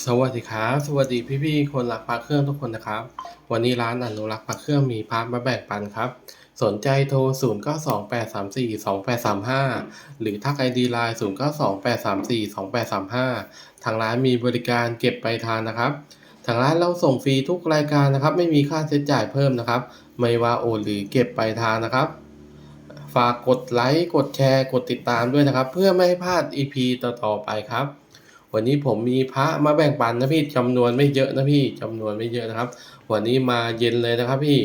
สวัสดีครับ สวัสดีพี่ๆคนรักพระเครื่องทุกคนนะครับ วันนี้ร้านอนุรักษ์พระเครื่องมีพระมาแบ่งปันครับ สนใจโทร 0 9 2 8 3 4 2 8 3 5 หรือทักไอดีไลน์0 9 2 8 3 4 2 8 3 5 ทางร้านมีบริการเก็บไปลายทางนะครับ ทางร้านเราส่งฟรีทุกรายการนะครับ ไม่มีค่าใช้จ่ายเพิ่มนะครับ ไม่ว่าโอนหรือเก็บไปลายทางนะครับ ฝากกดไลค์กดแชร์กดติดตามด้วยนะครับ เพื่อไม่ให้พลาด EP ต่อๆไปครับ วันนี้ผมมีพระมาแบ่งปันนะพี่จำนวนไม่เยอะนะพี่จำนวนไม่เยอะนะครับ วันนี้มาเย็นเลยนะครับพี่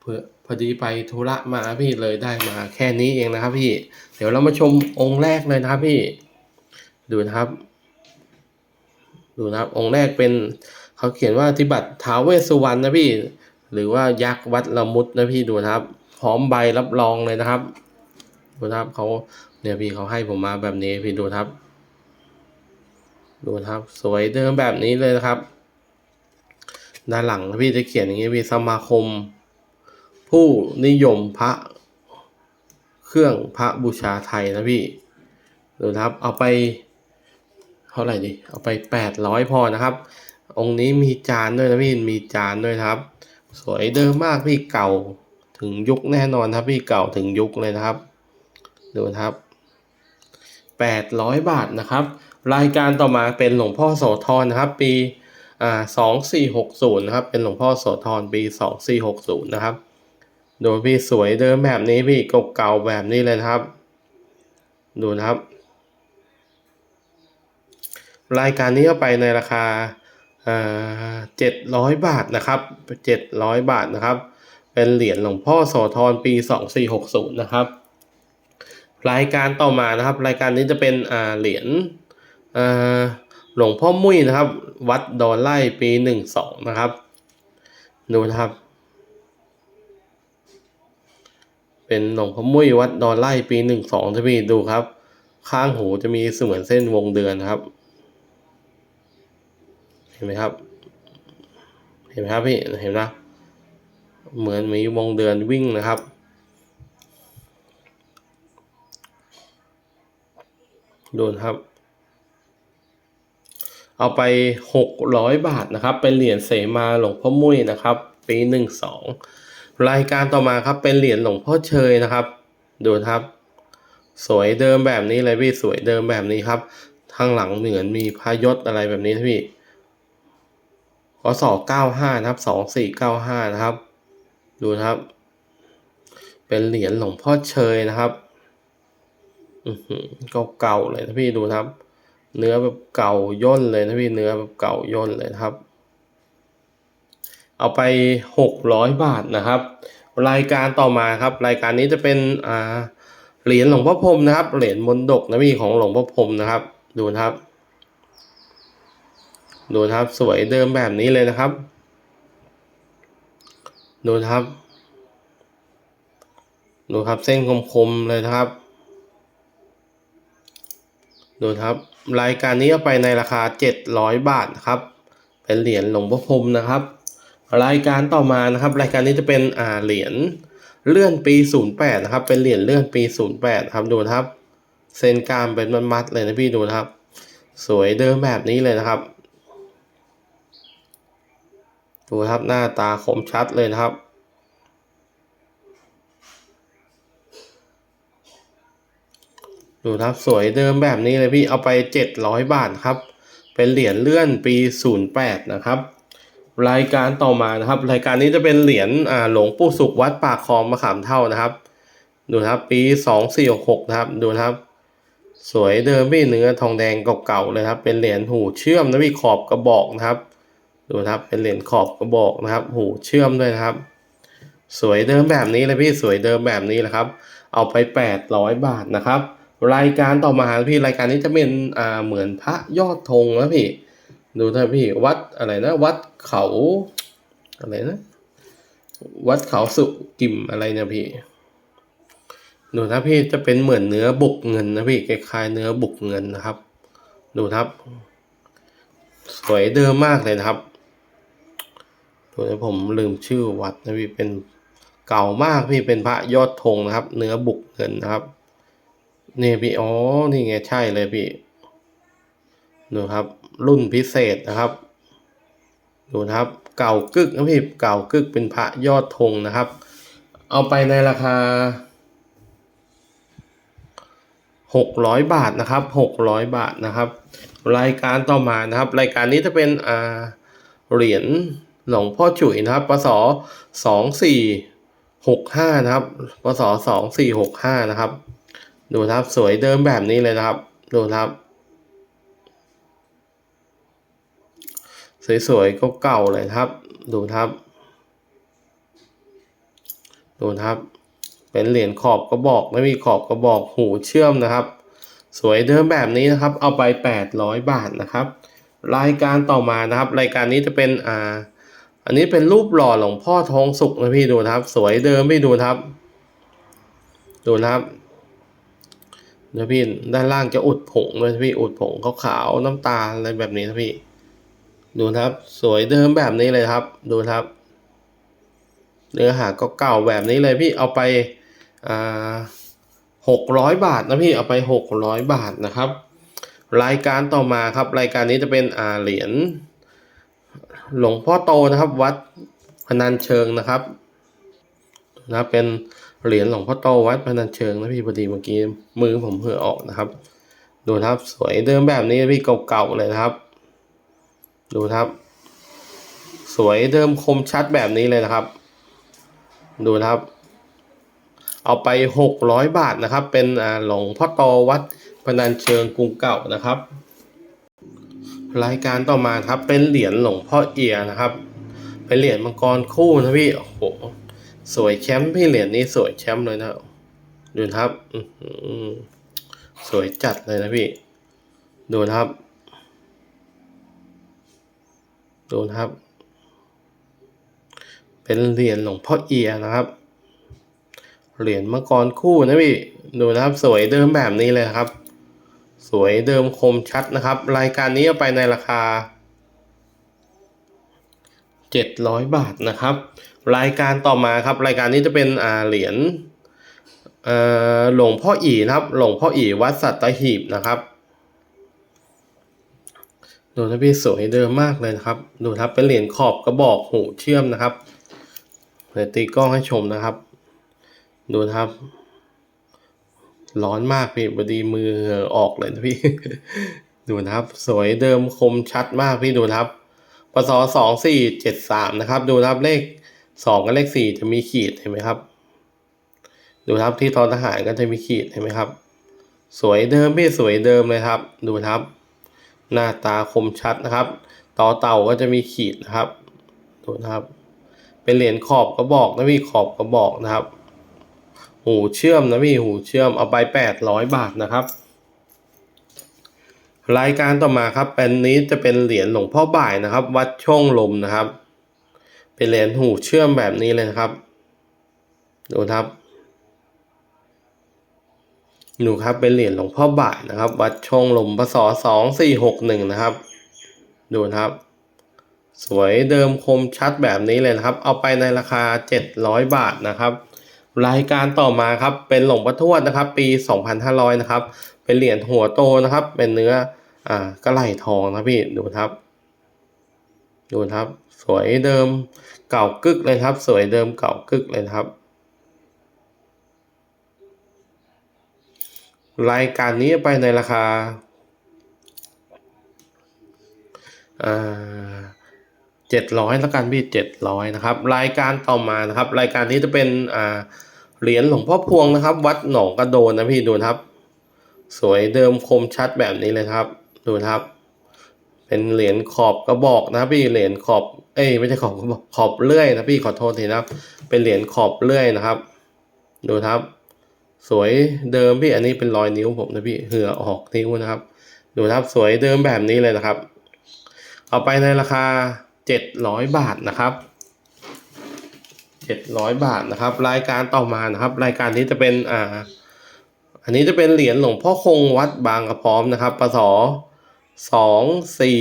เพื่อพอดีไปธุระมาพี่เลยได้มาแค่นี้เองนะครับ พี่ เดี๋ยวเรามาชมองค์แรกเลยนะครับพี่ ดูนะครับ ดูนะครับ องค์แรกเป็นเขาเขียนว่าทิบัตท้าวเวสสุวรรณนะพี่ หรือว่ายักษ์วัดละมุดนะพี่ดูนะครับพร้อมใบรับรองเลยนะครับ ดูนะครับเขาเนี่ยพี่เขาให้ผมมาแบบนี้พี่ดูนะครับ ดูนะครับสวยเดิมแบบนี้เลยนะครับ ด้านหลังพี่จะเขียนอย่างนี้พี่สมาคม ผู้นิยมพระเครื่องพระบูชาไทยนะพี่ดูนะครับเอาไปเท่าไหร่ดิเอาไปแปดร้อยพอนะครับ องค์นี้มีจานด้วยนะพี่มีจานด้วยครับ สวยเดิมมากพี่เก่าถึงยุคแน่นอนครับพี่เก่าถึงยุคเลยนะครับ ดูนะครับแปดร้อยบาทนะครับ รายการต่อมาเป็นหลวงพ่อโสธรนะครับ ปีอ่าสองสี่หกศูนย์นะครับ เป็นหลวงพ่อโสธรปีสองสี่หกศูนย์นะครับ โดยพี่สวยเดิมแบบนี้พี่เก่าๆแบบนี้เลยนะครับ ดูนะครับ รายการนี้ก็ไปในราคาเจ็ดร้อยบาทนะครับเจ็ดร้อยบาทนะครับ เป็นเหรียญหลวงพ่อโสธรปีสองสี่หกศูนย์นะครับ รายการต่อมานะครับ รายการนี้จะเป็นเหรียญ หลวงพ่อมุ้ยนะครับ วัดดอนไล่ปีหนึ่งสองนะครับ ดูนะครับ เป็นหลวงพ่อมุ้ยวัดดอนไล่ปีหนึ่งสองที่พี่ดูครับ ข้างหูจะมีเสมือนเส้นวงเดือนครับ เห็นไหมครับ เห็นไหมครับพี่เห็นนะ เหมือนมีวงเดือนวิ่งนะครับดูนะครับ เอาไปหกร้อยบาทนะครับ เป็นเหรียญเสมาหลวงพ่อมุ้ยนะครับ ปีหนึ่งสองรายการต่อมาครับเป็นเหรียญหลวงพ่อเชยนะครับ ดูครับ สวยเดิมแบบนี้เลยพี่สวยเดิมแบบนี้ครับข้างหลังเหมือนมีพายศอะไรแบบนี้นะพี่พศเก้าห้านะครับสองสี่เก้าห้านะครับ ดูนะครับ เป็นเหรียญหลวงพ่อเชยนะครับอือหือเก่าๆเลยนะพี่ดูครับ เนื้อแบบเก่าย่นเลยนะพี่เนื้อแบบเก่าย่นเลยครับ เอาไปหกร้อยบาทนะครับ รายการต่อมาครับ รายการนี้จะเป็นอ่าเหรียญหลวงพ่อพรมนะครับ เหรียญมนดกนะพี่ของหลวงพ่อพรมนะครับ ดูนะครับ ดูนะครับสวยเดิมแบบนี้เลยนะครับ ดูนะครับ ดูครับเส้นคมๆเลยนะครับ ดูครับ รายการนี้ไปในราคา 700 บาทนะครับ เป็นเหรียญหลวงพ่อพรมนะครับ รายการต่อมานะครับ รายการนี้จะเป็นอ่าเหรียญเลื่อนปี 08 นะครับ เป็นเหรียญเลื่อนปี 08 ครับดูนะครับ เส้นกลามเป็นมัดๆเลยนะพี่ดูนะครับ สวยเดิมแบบนี้เลยนะครับ ดูครับหน้าตาคมชัดเลยนะครับ ดูครับสวยเดิมแบบนี้เลยพี่เอาไป 700 บาทครับ เป็นเหรียญเลื่อนปี 08 นะครับ รายการต่อมานะครับ รายการนี้จะเป็นเหรียญอ่าหลวงปู่สุขวัดปากคลองมะขามเท่านะครับ ดูครับปี 2466 นะครับดูครับ สวยเดิมพี่เนื้อทองแดงเก่าๆเลยครับ เป็นเหรียญหูเชื่อมนะพี่ขอบกระบอกนะครับ ดูนะครับเป็นเหรียญขอบกระบอกนะครับ หูเชื่อมด้วยนะครับ สวยเดิมแบบนี้เลยพี่สวยเดิมแบบนี้แหละครับ เอาไป 800 บาทนะครับ รายการต่อมาพี่รายการนี้จะเป็นอ่าเหมือนพระยอดธงนะพี่ ดูนะพี่วัดอะไรนะ วัดเขาอะไรนะ วัดเขาสุกิมอะไรเนี่ยพี่ดูนะพี่จะเป็นเหมือนเนื้อบุกเงินนะพี่คล้ายๆเนื้อบุกเงินนะครับ ดูนะครับ สวยเดิมมากเลยนะครับดูนะผมลืมชื่อวัดนะพี่เป็นเก่ามากพี่เป็นพระยอดธงนะครับ เนื้อบุกเงินนะครับ นี่พี่อ๋อนี่ไงใช่เลยพี่ดูครับ รุ่นพิเศษนะครับดูนะครับ เก่ากึกนะพี่เก่ากึกเป็นพระยอดธงนะครับ เอาไปในราคาหกร้อยบาทนะครับหกร้อยบาทนะครับ รายการต่อมานะครับ รายการนี้จะเป็นอ่าเหรียญหลวงพ่อจุ๋ยนะครับปศสองสี่หกห้านะครับปศสองสี่หกห้านะครับ ดูครับสวยเดิมแบบนี้เลยนะครับ ดูครับ สวยๆก็เก่าเลยครับ ดูครับ ดูครับ เป็นเหรียญขอบกระบอกไม่มีขอบกระบอกหูเชื่อมนะครับ สวยเดิมแบบนี้นะครับ เอาไป 800 บาทนะครับ รายการต่อมานะครับ รายการนี้จะเป็นอ่าอันนี้เป็นรูปหล่อหลวงพ่อทองสุกนะพี่ดูครับ สวยเดิมพี่ดูครับ ดูนะครับ เดี๋ยวพี่ด้านล่างจะอุดผงด้วยนะพี่อุดผงขาวๆน้ำตาลอะไรแบบนี้นะพี่ ดูครับ สวยเดิมแบบนี้เลยครับ ดูครับ เนื้อหาก็เก่าแบบนี้เลยพี่เอาไปอ่าหกร้อยบาทนะพี่เอาไปหกร้อยบาทนะครับ รายการต่อมาครับ รายการนี้จะเป็นอ่าเหรียญหลวงพ่อโตนะครับ วัดพนัญเชิงนะครับนะครับเป็น เหรียญหลวงพ่อโตวัดพนัญเชิงนะพี่พอดีเมื่อกี้มือผมเหื่อออกนะครับ ดูนะครับสวยเดิมแบบนี้พี่เก่าๆเลยนะครับ ดูนะครับ สวยเดิมคมชัดแบบนี้เลยนะครับ ดูนะครับ เอาไปหกร้อยบาทนะครับ เป็นอ่าหลวงพ่อโตวัดพนัญเชิงกรุงเก่านะครับ รายการต่อมาครับเป็นเหรียญหลวงพ่อเอียนะครับ เป็นเหรียญมังกรคู่นะพี่โอ้โห สวยแชมป์พี่เหรียญนี้สวยแชมป์เลยนะ ดูนะครับอืสวยจัดเลยนะพี่ ดูนะครับ ดูนะครับ เป็นเหรียญหลวงพ่อเอียนะครับ เหรียญมังกรคู่นะพี่ ดูนะครับ สวยเดิมแบบนี้เลยครับ สวยเดิมคมชัดนะครับ รายการนี้ไปในราคา 700 บาทนะครับ รายการต่อมาครับ รายการนี้จะเป็นอ่าเหรียญหลวงพ่ออีนะครับ หลวงพ่ออีวัดสัตหีบนะครับ ดูนะพี่สวยเดิมมากเลยนะครับ ดูนะครับเป็นเหรียญขอบกระบอกหูเชื่อมนะครับเดี๋ยวตีกล้องให้ชมนะครับ ดูนะครับ ร้อนมากพี่บดีมือออกเลยนะพี่ ดูนะครับ สวยเดิมคมชัดมากพี่ดูนะครับ ปศสองสี่เจ็ดสามนะครับ ดูนะครับเลขสองกับเลขสี่จะมีขีดเห็นไหมครับ ดูนะครับที่ทอทหารก็จะมีขีดเห็นไหมครับ สวยเดิมพี่สวยเดิมเลยครับ ดูนะครับ หน้าตาคมชัดนะครับ ต่อเต่าก็จะมีขีดนะครับ ดูนะครับ เป็นเหรียญขอบกระบอกนะพี่ขอบกระบอกนะครับ หูเชื่อมนะพี่หูเชื่อมเอาไปแปดร้อยบาทนะครับ รายการต่อมาครับเป็นนี้จะเป็นเหรียญหลวงพ่อบ่ายนะครับ วัดช่องลมนะครับ เป็นเหรียญหูเชื่อมแบบนี้เลยนะครับ ดูครับดูครับเป็นเหรียญหลวงพ่อบ่ายนะครับ วัดช่องลมพศสองสี่หกหนึ่งนะครับ ดูครับ สวยเดิมคมชัดแบบนี้เลยนะครับ เอาไปในราคาเจ็ดร้อยบาทนะครับรายการต่อมาครับเป็นหลวงพ่อทวดนะครับ ปีสองพันห้าร้อยนะครับ เป็นเหรียญหัวโตนะครับ เป็นเนื้อ อ่ากระไหลทองนะพี่ดูครับ ดูครับ สวยเดิมเก่ากึกเลยครับ สวยเดิมเก่ากึกเลยครับ รายการนี้ไปในราคาเจ็ดร้อยแล้วกันพี่เจ็ดร้อยนะครับ รายการต่อมานะครับ รายการนี้จะเป็นอ่าเหรียญหลวงพ่อพวงนะครับ วัดหนองกระโดนนะพี่ดูครับ สวยเดิมคมชัดแบบนี้เลยครับ ดูนะครับ เป็นเหรียญขอบกระบอกนะพี่เหรียญขอบ เอ้ยไม่ใช่ขอบกระบอกขอบเลื่อยนะพี่ขอโทษทีนะครับ เป็นเหรียญขอบเลื่อยนะครับ ดูนะครับ สวยเดิมพี่อันนี้เป็นรอยนิ้วผมนะพี่เหือออกนิ้วนะครับ ดูนะครับสวยเดิมแบบนี้เลยนะครับ เอาไปในราคาเจ็ดร้อยบาทนะครับเจ็ดร้อยบาทนะครับ รายการต่อมานะครับ รายการนี้จะเป็นอ่าอันนี้จะเป็นเหรียญหลวงพ่อคงวัดบางกระพร้อมนะครับปศ สองสี่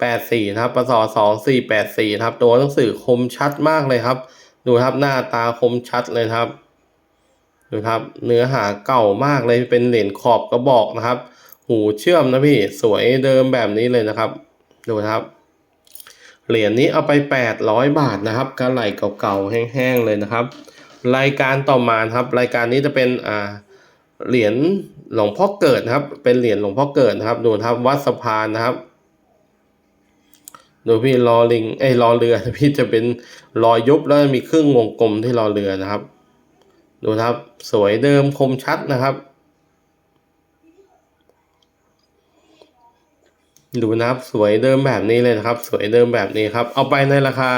แปดสี่นะครับปศสองสี่แปดสี่ครับ ตัวหนังสือคมชัดมากเลยครับ ดูครับหน้าตาคมชัดเลยครับ ดูครับ เนื้อหาเก่ามากเลยเป็นเหรียญขอบกระบอกนะครับ หูเชื่อมนะพี่สวยเดิมแบบนี้เลยนะครับ ดูครับ เหรียญนี้เอาไปแปดร้อยบาทนะครับกระไหลเก่าๆแห้งๆเลยนะครับ รายการต่อมาครับ รายการนี้จะเป็นอ่า เหรียญหลวงพ่อเกิดนะครับ เป็นเหรียญหลวงพ่อเกิดนะครับ ดูนะครับวัดสะพานนะครับ ดูพี่รอลิงไอ้รอเรือพี่จะเป็นรอยยุบแล้วมีครึ่งวงกลมที่รอเรือนะครับ ดูนะครับสวยเดิมคมชัดนะครับดูนะครับสวยเดิมแบบนี้เลยนะครับ สวยเดิมแบบนี้ครับ เอาไปในราคา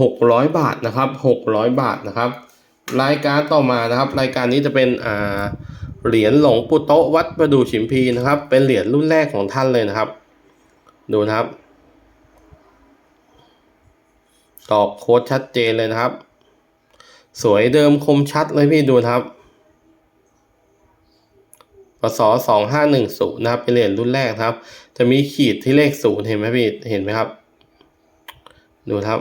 หกร้อยบาทนะครับหกร้อยบาทนะครับ รายการต่อมานะครับ รายการนี้จะเป็นอ่าเหรียญหลงปู่โตะวัดประดูฉิมพีนะครับ เป็นเหรียญรุ่นแรกของท่านเลยนะครับ ดูนะครับ ตอบโค้ดชัดเจนเลยนะครับ สวยเดิมคมชัดเลยพี่ดูนะครับปศสองห้าหนึ่งศูนย์นะครับ เป็นเหรียญรุ่นแรกครับ จะมีขีดที่เลขศูนย์เห็นไหมพี่ เห็นไหมครับ ดูนะครับ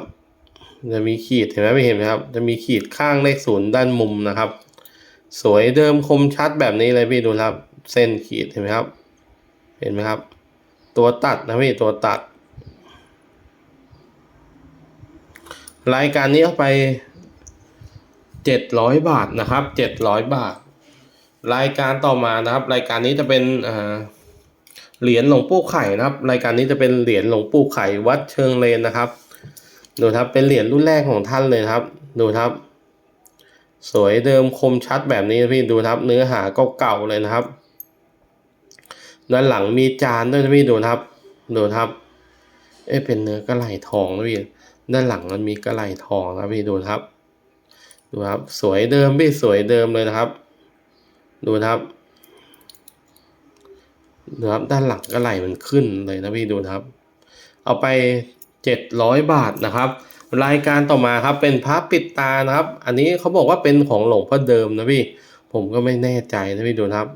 จะมีขีดเห็นไหมพี่เห็นไหมครับ จะมีขีดข้างเลขศูนย์ด้านมุมนะครับ สวยเดิมคมชัดแบบนี้เลยพี่ดูครับ เส้นขีดเห็นไหมครับ เห็นไหมครับ ตัวตัดนะพี่ตัวตัด รายการนี้เอาไปเจ็ดร้อยบาทนะครับเจ็ดร้อยบาท รายการต่อมานะครับ รายการนี้จะเป็นเหรียญหลวงปู่ไข่นะครับ รายการนี้จะเป็นเหรียญหลวงปู่ไข่วัดเชิงเลนนะครับ ดูครับเป็นเหรียญรุ่นแรกของท่านเลยครับ ดูครับ สวยเดิมคมชัดแบบนี้นะพี่ดูครับเนื้อหาก็เก่าเลยนะครับ ด้านหลังมีจานด้วยนะพี่ดูครับ ดูครับ เอ๊ะเป็นเนื้อกระไหลทองนะพี่ด้านหลังมันมีกระไหลทองนะพี่ดูครับ ดูครับ สวยเดิมพี่สวยเดิมเลยนะครับ ดูครับดูครับด้านหลังกระไหลมันขึ้นเลยนะพี่ดูครับ เอาไป เจ็ดร้อยบาทนะครับ รายการต่อมาครับเป็นพระปิดตานะครับ อันนี้เขาบอกว่าเป็นของหลวงพ่อเดิมนะพี่ ผมก็ไม่แน่ใจนะพี่ดูนะครับ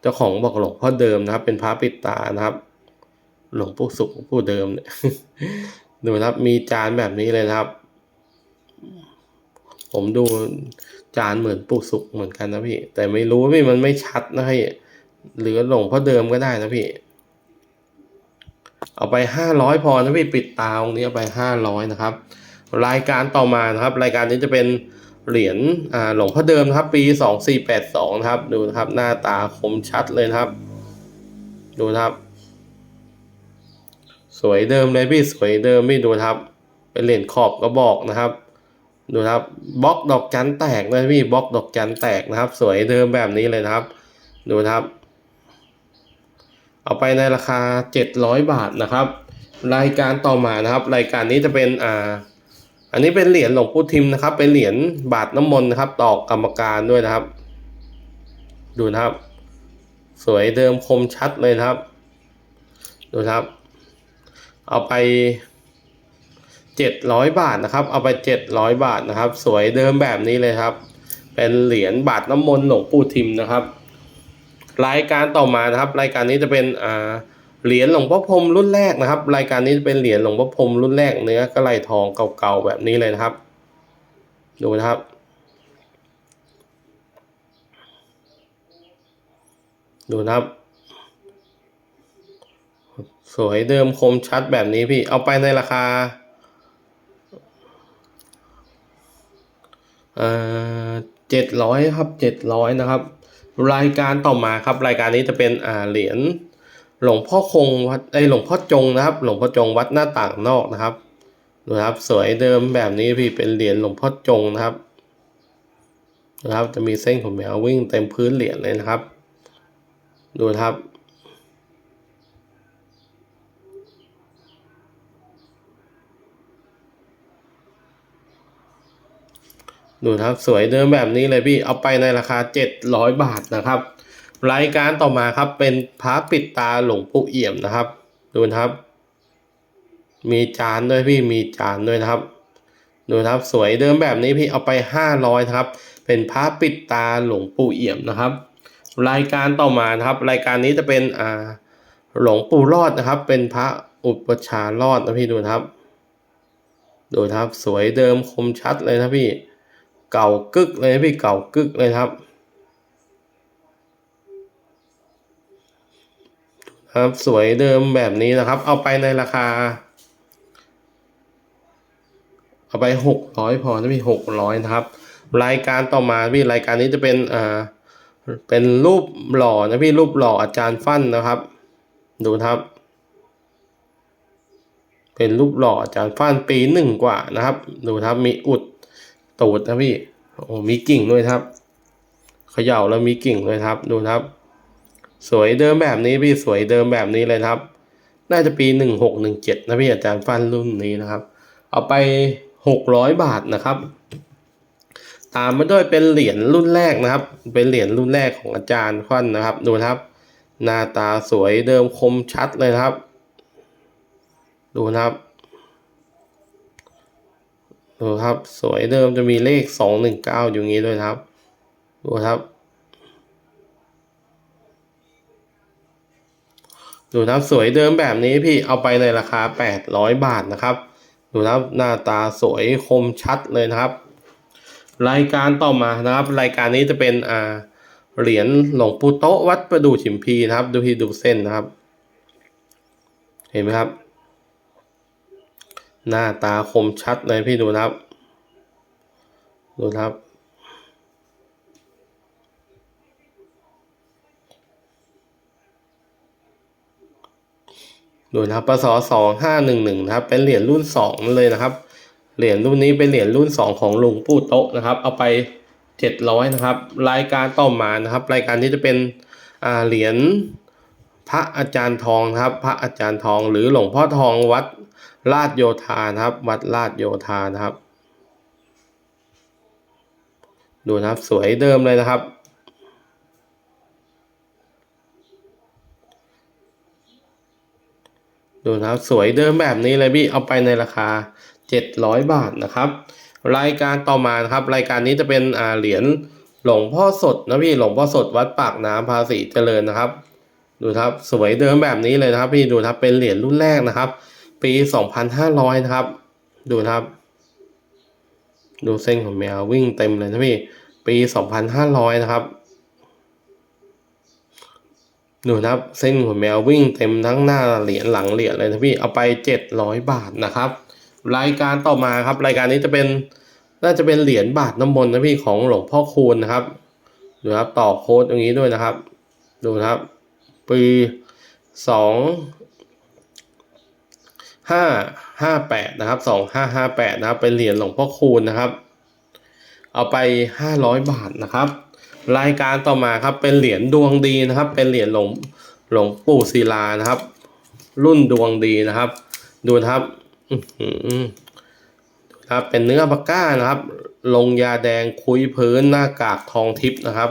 เจ้าของบอกหลวงพ่อเดิมนะครับ เป็นพระปิดตานะครับ หลวงปู่สุขผู้เดิมเนี่ยดูนะครับ มีจานแบบนี้เลยนะครับ ผมดูจานเหมือนปู่สุขเหมือนกันนะพี่ แต่ไม่รู้พี่มันไม่ชัดนะพี่หรือหลวงพ่อเดิมก็ได้นะพี่ เอาไปห้าร้อยพอนะพี่ปิดตาองค์นี้เอาไปห้าร้อยนะครับ รายการต่อมานะครับ รายการนี้จะเป็นเหรียญอ่าหลวงพ่อเดิมนะครับ ปีสองสี่แปดสองนะครับ ดูนะครับหน้าตาคมชัดเลยนะครับ ดูนะครับ สวยเดิมเลยพี่สวยเดิมพี่ดูนะครับ เป็นเหรียญขอบกระบอกนะครับ ดูนะครับบล็อกดอกจันแตกเลยพี่บล็อกดอกจันแตกนะครับ สวยเดิมแบบนี้เลยนะครับ ดูนะครับ เอาไปในราคา 700 บาทนะครับ รายการต่อมานะครับ รายการนี้จะเป็นอ่าอันนี้เป็นเหรียญหลวงปู่ทิมนะครับ เป็นเหรียญบาทน้ำมนต์นะครับตอกรรมการด้วยนะครับ ดูนะครับ สวยเดิมคมชัดเลยนะครับ ดูนะครับ เอาไป700บาทนะครับ เอาไป700บาทนะครับ สวยเดิมแบบนี้เลยครับ เป็นเหรียญบาทน้ำมนต์หลวงปู่ทิมนะครับ รายการต่อมานะครับ รายการนี้จะเป็นอ่าเหรียญหลวงพ่อพรมรุ่นแรกนะครับ รายการนี้จะเป็นเหรียญหลวงพ่อพรมรุ่นแรกเนื้อกระไหลทองเก่าๆแบบนี้เลยนะครับ ดูนะครับดูนะครับ สวยเดิมคมชัดแบบนี้พี่เอาไปในราคาเอ่อเจ็ดร้อยครับเจ็ดร้อยนะครับ รายการต่อมาครับ รายการนี้จะเป็นอ่าเหรียญหลวงพ่อคงวัดไอหลวงพ่อจงนะครับ หลวงพ่อจงวัดหน้าต่างนอกนะครับดูนะครับ สวยเดิมแบบนี้พี่เป็นเหรียญหลวงพ่อจงนะครับนะครับ จะมีเส้นขนแมววิ่งเต็มพื้นเหรียญเลยนะครับ ดูครับ ดูครับสวยเดิมแบบนี้เลยพี่เอาไปในราคา 700 บาทนะครับ รายการต่อมาครับเป็นพระปิดตาหลวงปู่เอี่ยมนะครับ ดูนะครับ มีจานด้วยพี่มีจานด้วยนะครับ ดูครับสวยเดิมแบบนี้พี่เอาไป 500ครับ เป็นพระปิดตาหลวงปู่เอี่ยมนะครับ รายการต่อมานะครับ รายการนี้จะเป็นอ่าหลวงปู่รอดนะครับ เป็นพระอุปชารอดนะพี่ดูครับ ดูครับสวยเดิมคมชัดเลยนะพี่ เก่ากึกเลยพี่เก่ากึกเลยครับครับสวยเดิมแบบนี้นะครับ เอาไปในราคา เอาไปหกร้อยพอนะพี่หกร้อยนะครับ รายการต่อมาพี่รายการนี้จะเป็นอ่าเป็นรูปหล่อนะพี่รูปหล่ออาจารย์ฟั่นนะครับ ดูครับ เป็นรูปหล่ออาจารย์ฟั่นปีหนึ่งกว่านะครับ ดูครับมีอุด ตูดนะพี่ โอ้มีกิ่งด้วยครับ เขย่าแล้วมีกิ่งด้วยครับ ดูครับ สวยเดิมแบบนี้พี่สวยเดิมแบบนี้เลยครับ น่าจะปีหนึ่งหกหนึ่งเจ็ดนะพี่อาจารย์ฟันรุ่นนี้นะครับ เอาไปหกร้อยบาทนะครับ ตามมาด้วยเป็นเหรียญรุ่นแรกนะครับ เป็นเหรียญรุ่นแรกของอาจารย์ฟันนะครับ ดูครับ หน้าตาสวยเดิมคมชัดเลยครับ ดูนะครับ ดูครับ สวยเดิมจะมีเลขสองหนึ่งเก้าอยู่งี้ด้วยครับ ดูครับ ดูครับสวยเดิมแบบนี้พี่เอาไปในราคา800บาทนะครับ ดูครับหน้าตาสวยคมชัดเลยนะครับ รายการต่อมานะครับ รายการนี้จะเป็นอ่าเหรียญหลวงปู่โตวัดประดู่ฉิมพีนะครับ ดูที่ดูเส้นนะครับ เห็นไหมครับ หน้าตาคมชัดเลยพี่ดูนะครับ ดูนะครับ ดูนะครับปศสองห้าหนึ่งหนึ่งนะครับ เป็นเหรียญรุ่นสองเลยนะครับ เหรียญรุ่นนี้เป็นเหรียญรุ่นสองของหลวงปู่โต๊ะนะครับ เอาไปเจ็ดร้อยนะครับ รายการต่อมานะครับ รายการนี้จะเป็นเหรียญพระอาจารย์ทองครับ พระอาจารย์ทองหรือหลวงพ่อทองวัด ลาดโยธานะครับ วัดลาดโยธานะครับ ดูนะครับสวยเดิมเลยนะครับ ดูนะครับสวยเดิมแบบนี้เลยพี่เอาไปในราคา 700 บาทนะครับ รายการต่อมานะครับ รายการนี้จะเป็นเหรียญหลวงพ่อสดนะพี่หลวงพ่อสดวัดปากน้ำภาษีเจริญนะครับ ดูครับสวยเดิมแบบนี้เลยนะครับ พี่ดูนะครับเป็นเหรียญรุ่นแรกนะครับ ปี 2,500 นะครับ ดูนะครับ ดูเส้นของแมววิ่งเต็มเลยนะพี่ ปี 2,500 นะครับ ดูนะครับ เส้นหัวแมววิ่งเต็มทั้งหน้าเหรียญหลังเหรียญเลยนะพี่ เอาไปเจ็ดร้อยบาทนะครับ รายการต่อมาครับ รายการนี้จะเป็นน่าจะเป็นเหรียญบาทน้ำมนต์นะพี่ของหลวงพ่อคูณนะครับ ดูครับต่อโค้ดตรงนี้ด้วยนะครับ ดูนะครับ ปีสอง ห้าห้าแปดนะครับสองห้าห้าแปดนะครับเป็นเหรียญหลวงพ่อคูณนะครับ เอาไปห้าร้อยบาทนะครับ รายการต่อมาครับเป็นเหรียญดวงดีนะครับ เป็นเหรียญหลวงหลวงปู่ศิลานะครับ รุ่นดวงดีนะครับ ดูนะครับอื้อหือดูนะครับเป็นเนื้อปากก้านะครับ ลงยาแดงคุยพื้นหน้ากากทองทิพย์นะครับ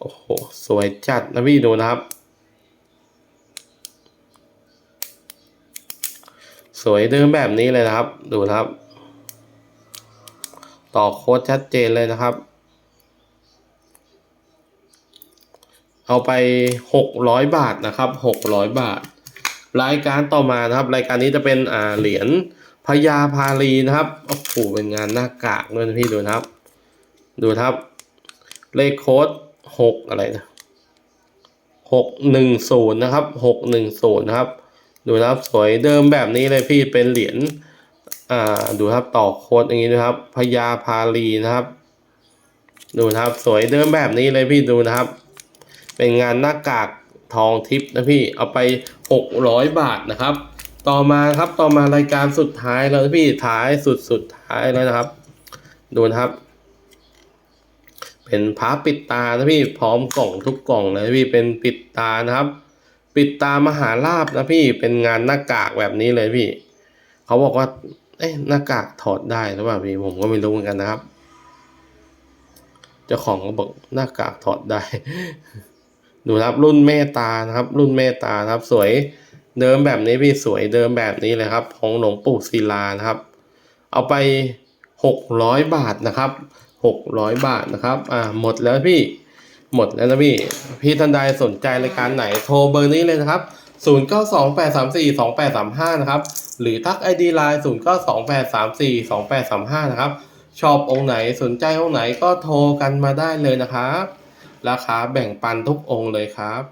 โอ้โหสวยจัดนะพี่ดูนะครับ สวยเดิมแบบนี้เลยนะครับ ดูนะครับ ต่อโค้ดชัดเจนเลยนะครับ เอาไปหกร้อยบาทนะครับหกร้อยบาท รายการต่อมานะครับ รายการนี้จะเป็นอ่าเหรียญพญาพาลีนะครับโอ้โหเป็นงานหน้ากากด้วยพี่ดูนะครับ ดูนะครับ เลขโค้ดหกอะไรนะหกหนึ่งศูนย์นะครับหกหนึ่งศูนย์นะครับ ดูนะครับสวยเดิมแบบนี้เลยพี่เป็นเหรียญอ่าดูครับต่อโค้ดอย่างนี้นะครับพญาพาลีนะครับ ดูนะครับสวยเดิมแบบนี้เลยพี่ดูนะครับ เป็นงานหน้ากากทองทิพย์นะพี่เอาไป 600 บาทนะครับ ต่อมาครับต่อมารายการสุดท้ายแล้วพี่ท้ายสุดสุดท้ายแล้วนะครับ ดูนะครับ เป็นพระปิดตานะพี่พร้อมกล่องทุกกล่องเลยพี่เป็นปิดตานะครับ ปิดตามหาลาบนะพี่เป็นงานหน้ากากแบบนี้เลยพี่ เขาบอกว่า เอ๊ะหน้ากากถอดได้หรือเปล่าพี่ผมก็ไม่รู้เหมือนกันนะครับเจ้าของก็บอกหน้ากากถอดได้ ดูนะครับรุ่นเมตตานะครับ รุ่นเมตตานะครับ สวยเดิมแบบนี้พี่สวยเดิมแบบนี้เลยครับ ของหลวงปู่ศิลานะครับ เอาไปหกร้อยบาทนะครับหกร้อยบาทนะครับ อ่าหมดแล้วพี่ หมดแล้วนะพี่ พี่ท่านใดสนใจรายการไหนโทรเบอร์นี้เลยนะครับ 0 9 2 8 3 4 2 8 3 5 นะครับ หรือทักไอดีไลน์0 9 2 8 3 4 2 8 3 5 นะครับ ชอบองค์ไหนสนใจองค์ไหนก็โทรกันมาได้เลยนะครับ ราคาแบ่งปันทุกองค์เลยครับ